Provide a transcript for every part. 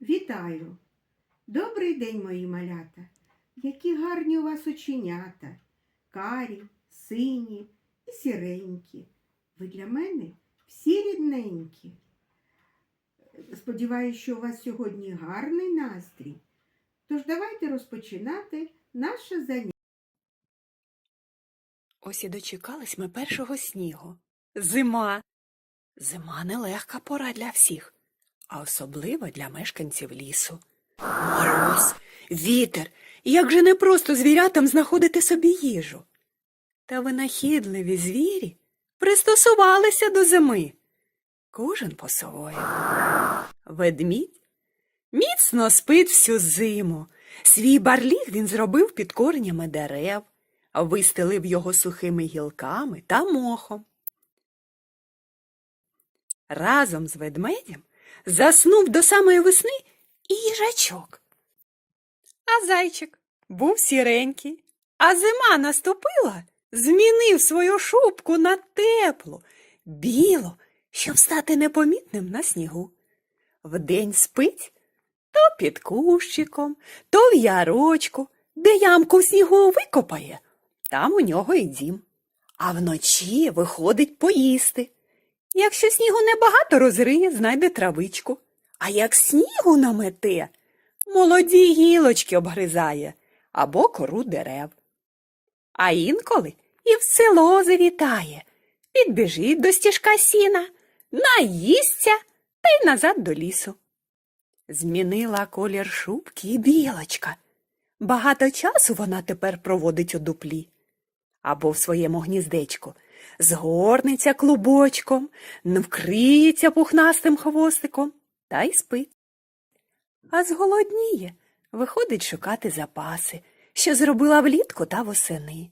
Вітаю! Добрий день, мої малята! Які гарні у вас оченята, карі, сині і сіренькі. Ви для мене всі рідненькі. Сподіваюсь, що у вас сьогодні гарний настрій. Тож давайте розпочинати наше заняття. Ось і дочекались ми першого снігу. Зима. Зима нелегка пора для всіх, а особливо для мешканців лісу. Мороз, вітер, як же непросто звірятам знаходити собі їжу. Та винахідливі звірі пристосувалися до зими. Кожен по-своєму. Ведмідь міцно спить всю зиму. Свій барліг він зробив під коренями дерев, вистелив його сухими гілками та мохом. Разом з ведмедем заснув до самої весни і їжачок. А зайчик був сіренький, а зима наступила, змінив свою шубку на теплу, білу, щоб стати непомітним на снігу. Вдень спить то під кущиком, то в ярочку, де ямку в снігу викопає, там у нього і дім. А вночі виходить поїсти. Якщо снігу небагато розриє, знайде травичку. А як снігу намете, молоді гілочки обгризає або кору дерев. А інколи і в село завітає, підбіжить до стіжка сіна, наїсться та й назад до лісу. Змінила колір шубки і білочка. Багато часу вона тепер проводить у дуплі або в своєму гніздечку, згорнеться клубочком, вкриється пухнастим хвостиком та й спить. А зголодніє, виходить шукати запаси, що зробила влітку та восени.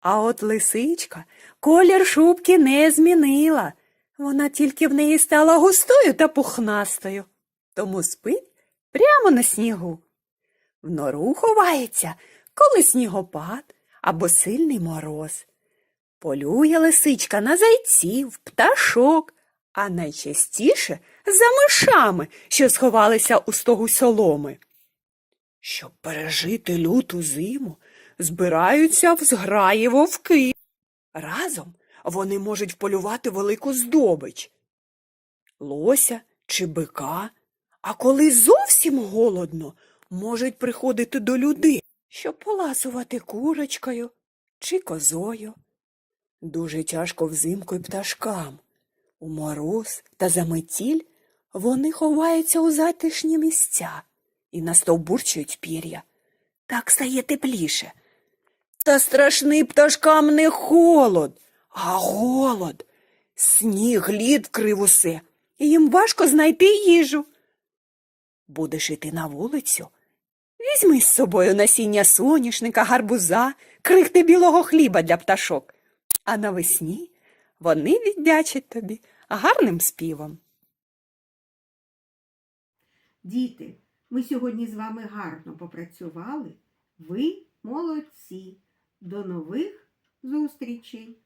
А от лисичка колір шубки не змінила. Вона тільки в неї стала густою та пухнастою, тому спить прямо на снігу. В нору ховається, коли снігопад або сильний мороз. Полює лисичка на зайців, пташок, а найчастіше за мишами, що сховалися у стогу соломи. Щоб пережити люту зиму, збираються в зграї вовки. Разом вони можуть вполювати велику здобич лося чи бика, а коли зовсім голодно, можуть приходити до людей, щоб поласувати курочкою чи козою. Дуже тяжко взимку й пташкам. У мороз та заметіль вони ховаються у затишні місця і настовбурчують пір'я. Так стає тепліше. Та страшний пташкам не холод, а голод. Сніг лід вкрив усе, і їм важко знайти їжу. Будеш іти на вулицю, візьми з собою насіння соняшника, гарбуза, крихти білого хліба для пташок, а навесні вони віддячать тобі гарним співом. Діти, ми сьогодні з вами гарно попрацювали. Ви молодці. До нових зустрічей!